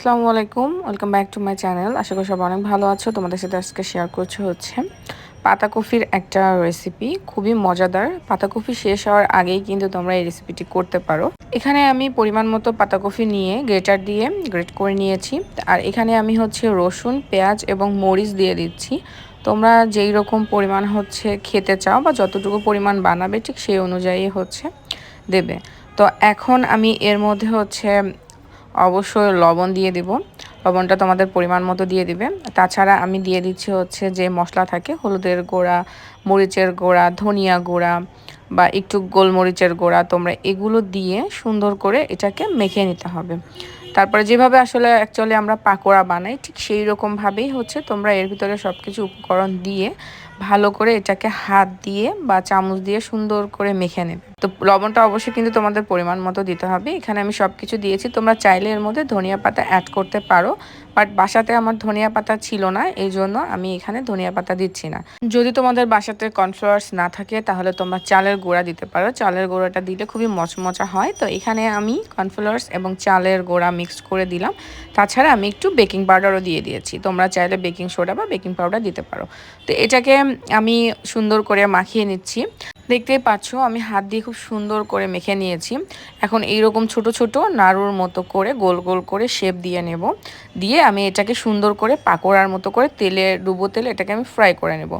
আসসালামু আলাইকুম, welcome back to my channel. আশা করি সবাই অনেক ভালো আছো। তোমাদের সাথে আজকে শেয়ার করছি হচ্ছে পাতাকপির একটা রেসিপি খুবই মজাদার। পাতাকপি শেষ হওয়ার আগেই কিন্তু তোমরা এই রেসিপিটি করতে পারো। এখানে আমি পরিমাণ মতো পাতাকপি নিয়ে গ্রেটার দিয়ে গ্রেট করে নিয়েছি। আর এখানে আমি হচ্ছে রসুন, পেঁয়াজ এবং মরিচ দিয়ে দিচ্ছি। তোমরা যেই রকম পরিমাণ হচ্ছে খেতে চাও বা যতটুকু পরিমাণ বানাবে ঠিক সেই অনুযায়ী হচ্ছে দেবে। তো এখন আমি এর মধ্যে হচ্ছে অবশ্যই লবণ দিয়ে দিব। লবণটা তোমাদের পরিমাণ মতো দিয়ে দিবে। তাছাড়া আমি দিয়ে দিচ্ছি হচ্ছে যে মশলা থাকে, হলুদের গোড়া, মরিচের গোড়া, ধনিয়া গোড়া বা একটু গোলমরিচের গোড়া, তোমরা এগুলো দিয়ে সুন্দর করে এটাকে মেখে নিতে হবে। তারপরে যেভাবে আসলে অ্যাকচুয়ালি আমরা পাকোড়া বানাই, ঠিক সেই রকমভাবেই হচ্ছে তোমরা এর ভিতরে সব কিছু উপকরণ দিয়ে ভালো করে এটাকে হাত দিয়ে বা চামচ দিয়ে সুন্দর করে মেখে নেবে। তো লবণটা অবশ্যই কিন্তু তোমাদের পরিমাণ মতো দিতে হবে। এখানে আমি সব কিছু দিয়েছি। তোমরা চাইলে এর মধ্যে ধনিয়া পাতা অ্যাড করতে পারো। বাট বাসাতে আমার ধনিয়া পাতা ছিল না এই জন্য আমি এখানে ধনিয়া পাতা দিচ্ছি না। যদি তোমাদের বাসাতে কর্নফ্লাওয়ার্স না থাকে, তাহলে তোমরা চালের গোড়া দিতে পারো। চালের গোড়াটা দিলে খুবই মচমচা হয়। তো এখানে আমি কর্নফ্লাওয়ার্স এবং চালের গোড়া মিক্সড করে দিলাম। তাছাড়া আমি একটু বেকিং পাউডারও দিয়ে দিয়েছি। তোমরা চাইলে বেকিং সোডা বা বেকিং পাউডার দিতে পারো। তো এটাকে আমি সুন্দর করে মাখিয়ে নিচ্ছি। দেখতেই পাচ্ছ, আমি হাত দিয়ে খুব সুন্দর করে মেখে নিয়েছি। এখন এইরকম ছোট ছোট নাড়ুর মতো করে গোল গোল করে শেপ দিয়ে নেব। দিয়ে আমি এটাকে সুন্দর করে পাকোড়ার মতো করে তেলে, ডুবো তেলে এটাকে আমি ফ্রাই করে নেব।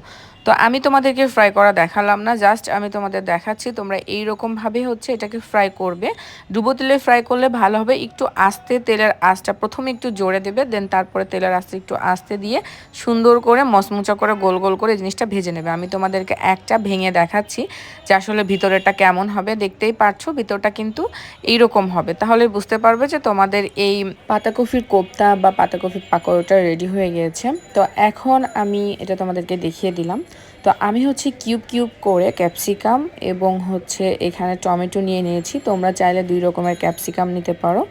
তো আমি তোমাদেরকে ফ্রাই করা দেখালাম না জাস্ট আমি তোমাদের দেখাচ্ছি, তোমরা এই রকমভাবে হচ্ছে এটাকে ফ্রাই করবে। ডুবো তেলে ফ্রাই করলে ভালো হবে, একটু আস্তে তেলের আঁচটা প্রথমে একটু জোরে দেবে দেন তারপরে তেলের আস্তে একটু আস্তে দিয়ে সুন্দর করে মচমুচা করে গোল গোল করে জিনিসটা ভেজে নেবে। আমি তোমাদেরকে একটা ভেঙে দেখাচ্ছি যে আসলে ভিতরেটা কেমন হবে, দেখতেই পারছ ভিতরটা কিন্তু এইরকম হবে। তাহলে বুঝতে পারবে যে তোমাদের এই পাতাকপির কোপ্তা বা পাতাকপির পাকোড়াটা রেডি হয়ে গিয়েছে তো এখন আমি এটা তোমাদেরকে দেখিয়ে দিলাম। তো আমি হচ্ছে কিউব কিউব করে ক্যাপসিকাম এবং হচ্ছে এখানে টমেটো নিয়ে নিয়েছি। তোমরা চাইলে দুই রকমের ক্যাপসিকাম নিতে পারো।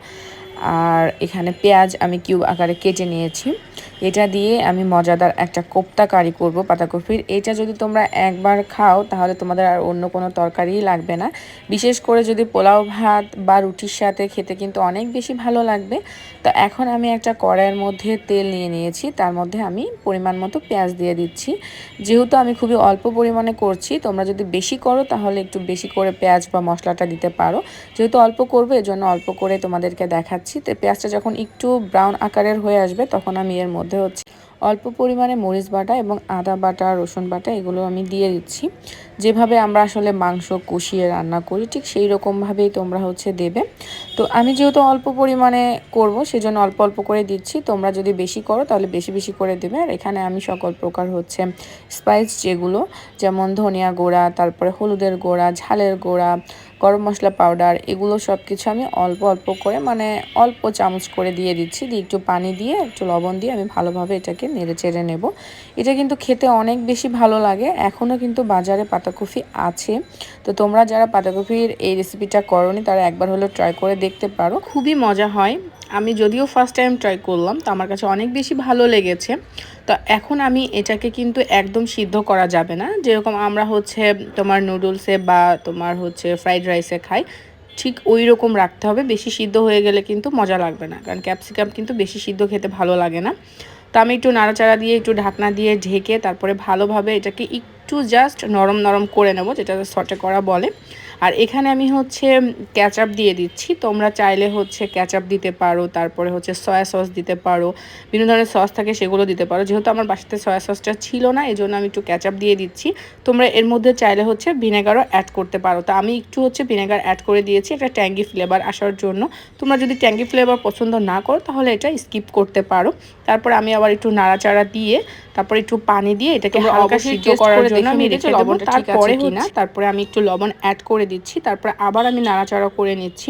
আর এখানে পেঁয়াজ আমি কিউব আকারে কেটে নিয়েছি। এটা দিয়ে আমি মজাদার একটা কোপ্তা কারি করব, পাতাকপির। এটা যদি তোমরা একবার খাও, তাহলে তোমাদের আর অন্য কোনো তরকারিই লাগবে না। বিশেষ করে যদি পোলাও ভাত বা রুটির সাথে খেতে কিন্তু অনেক বেশি ভালো লাগবে। তো এখন আমি একটা কড়াইয়ের মধ্যে তেল নিয়ে নিয়েছি। তার মধ্যে আমি পরিমাণ মতো পেঁয়াজ দিয়ে দিচ্ছি। যেহেতু আমি খুবই অল্প পরিমাণে করছি, তোমরা যদি বেশি করো, তাহলে একটু বেশি করে পেঁয়াজ বা মশলাটা দিতে পারো। যেহেতু অল্প করবে, এজন্য অল্প করে তোমাদেরকে দেখাচ্ছি। তো পেঁয়াজটা যখন একটু ব্রাউন আকারের হয়ে আসবে, তখন আমি এর মধ্যে হচ্ছে অল্প পরিমাণে মরিচ বাটা এবং আদা বাটা, রসুন বাটা এগুলো আমি দিয়ে দিচ্ছি। যেভাবে আমরা আসলে মাংস কষিয়ে রান্না করি, ঠিক সেই রকমভাবেই তোমরা হচ্ছে দেবে। তো আমি যেহেতু অল্প পরিমাণে করব, সেজন্য অল্প অল্প করে দিচ্ছি। তোমরা যদি বেশি করো, তাহলে বেশি বেশি করে দেবে। আর এখানে আমি সকল প্রকার হচ্ছে স্পাইস যেগুলো, যেমন ধনিয়া গোড়া, তারপরে হলুদের গোড়া, ঝালের গোড়া, গরম মশলা পাউডার এগুলো সব কিছু আমি অল্প অল্প করে মানে অল্প চামচ করে দিয়ে দিচ্ছি। দিয়ে একটু পানি দিয়ে, একটু লবণ দিয়ে আমি ভালোভাবে এটাকে নেড়ে চেড়ে নেব। এটা কিন্তু খেতে অনেক বেশি ভালো লাগে। এখনও কিন্তু বাজারে পাতাকপি আছে। তো তোমরা যারা পাতাকপির এই রেসিপিটা করনি, তারা একবার হলো ট্রাই করে দেখতে পারো। খুবই মজা হয়। আমি যদিও ফার্স্ট টাইম ট্রাই করলাম, তো আমার কাছে অনেক বেশি ভালো লেগেছে। তো এখন আমি এটাকে কিন্তু একদম সিদ্ধ করা যাবে না। যেরকম আমরা হচ্ছে তোমার নুডলসে বা তোমার হচ্ছে ফ্রাইড রাইসে খাই, ঠিক ওই রকম রাখতে হবে। বেশি সিদ্ধ হয়ে গেলে কিন্তু মজা লাগবে না, কারণ ক্যাপসিকাম কিন্তু বেশি সিদ্ধ খেতে ভালো লাগে না। তো আমি একটু নাড়াচাড়া দিয়ে, একটু ঢাকনা দিয়ে ঢেকে তারপরে ভালোভাবে এটাকে একটু জাস্ট নরম নরম করে নেব, যেটা সটে করা বলে। আর এখানে আমি হচ্ছে ক্যাচআপ দিয়ে দিচ্ছি। তোমরা চাইলে হচ্ছে ক্যাচআপ দিতে পারো, তারপরে হচ্ছে সয়া সস দিতে পারো, বিভিন্ন ধরনের সস থাকে সেগুলো দিতে পারো। যেহেতু আমার বাসাতে সয়া সসটা ছিল না এই জন্য আমি একটু ক্যাচআপ দিয়ে দিচ্ছি। তোমরা এর মধ্যে চাইলে হচ্ছে ভিনেগারও অ্যাড করতে পারো। তো আমি একটু হচ্ছে ভিনেগার অ্যাড করে দিয়েছি, একটা ট্যাঙ্গি ফ্লেভার আসার জন্য। তোমরা যদি ট্যাঙ্গি ফ্লেভার পছন্দ না করো, তাহলে এটা স্কিপ করতে পারো। তারপর আমি আবার একটু নাড়াচাড়া দিয়ে তারপর একটু পানি দিয়ে এটাকে হালকা সিদ্ধ করার জন্য আমি রেখে দেবো। তারপরে কিনা। তারপরে আমি একটু লবণ অ্যাড করে দিচ্ছি তারপরে আবার আমি নাড়াচাড়া করে নিচ্ছি।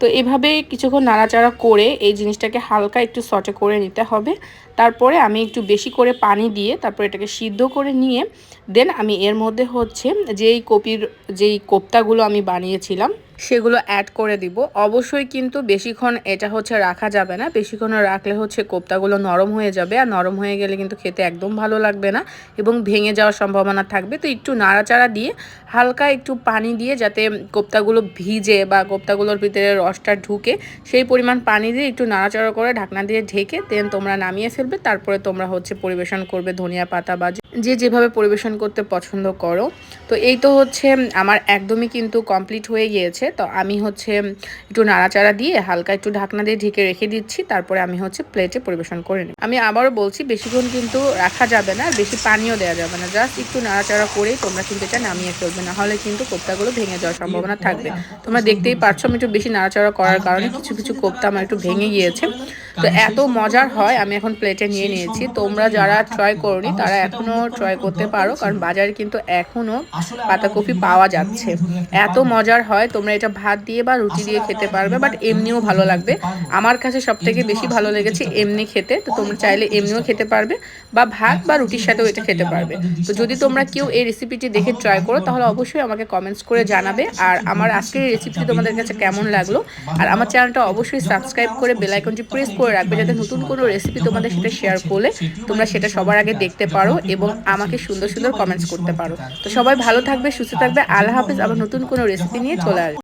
তো এভাবে কিছুক্ষণ নাড়াচাড়া করে এই জিনিসটাকে হালকা একটু সটে করে নিতে হবে। তারপরে আমি একটু বেশি করে পানি দিয়ে তারপরে এটাকে সিদ্ধ করে নিয়ে দেন আমি এর মধ্যে হচ্ছে যেই কপির যেই কোপ্তাগুলো আমি বানিয়েছিলাম সেগুলো অ্যাড করে দিব। অবশ্যই কিন্তু বেশিক্ষণ এটা হচ্ছে রাখা যাবে না। বেশিক্ষণ রাখলে হচ্ছে কোপ্তাগুলো নরম হয়ে যাবে। আর নরম হয়ে গেলে কিন্তু খেতে একদম ভালো লাগবে না এবং ভেঙে যাওয়ার সম্ভাবনা থাকবে। তো একটু নাড়াচাড়া দিয়ে হালকা একটু পানি দিয়ে যাতে কোপ্তাগুলো ভিজে বা কোপ্তাগুলোর ভিতরে রসটা ঢুকে সেই পরিমাণ পানি দিয়ে একটু নাড়াচাড়া করে ঢাকনা দিয়ে ঢেকে দেন তোমরা নামিয়ে ফেলবে। তারপরে তোমরা হচ্ছে পরিবেশন করবে ধনিয়া পাতা বা যে যেভাবে পরিবেশন করতে পছন্দ করো। তো এই তো হচ্ছে আমার একদমই কিন্তু কমপ্লিট হয়ে গিয়েছে। তো আমি হচ্ছে একটু নাড়াচাড়া দিয়ে হালকা একটু ঢাকনা দিয়ে ঢেকে রেখে দিচ্ছি তারপরে আমি হচ্ছে প্লেটে পরিবেশন করে নিই আমি আবারও বলছি বেশিক্ষণ কিন্তু রাখা যাবে না বেশি পানিও দেওয়া যাবে না। জাস্ট একটু নাড়াচাড়া করেই তোমরা কিন্তু এটা নামিয়ে ফেলবে না হলে কিন্তু কোপ্তাগুলো ভেঙে যাওয়ার সম্ভাবনা থাকবে। তোমরা দেখতেই পারছ আমি একটু বেশি নাড়াচাড়া করার কারণে কিছু কিছু কোপ্তা আমার একটু ভেঙে গিয়েছে। তো এত মজার হয় আমি এখন প্লেটে নিয়ে নিয়েছি। তোমরা যারা ট্রাই করনি তারা এখনও ট্রাই করতে পারো কারণ বাজারে কিন্তু এখনও পাতাকপি পাওয়া যাচ্ছে। এত মজার হয় তোমরা এটা ভাত দিয়ে বা রুটি দিয়ে খেতে পারবে বাট এমনিও ভালো লাগবে। আমার কাছে সব থেকে বেশি ভালো লেগেছে এমনি খেতে তো তোমরা চাইলে এমনিও খেতে পারবে বা ভাত বা রুটির সাথেও এটা খেতে পারবে। তো যদি তোমরা কেউ এই রেসিপিটি দেখে ট্রাই করো তাহলে অবশ্যই আমাকে কমেন্টস করে জানাবে। আর আমার আজকের এই রেসিপিটি তোমাদের কাছে কেমন লাগল আর আমার চ্যানেলটা অবশ্যই সাবস্ক্রাইব করে বেলাইকনটি প্রেস করে রাখবে যাতে নতুন কোনো রেসিপি তোমাদের সাথে শেয়ার করলে তোমরা সেটা সবার আগে দেখতে পারো এবং আমাকে সুন্দর সুন্দর কমেন্টস করতে পারো। তো সবাই ভালো থাকবে, সুস্থ থাকবে, আল্লাহ হাফিজ, আবার নতুন কোনো রেসিপি নিয়ে চলে আসবে।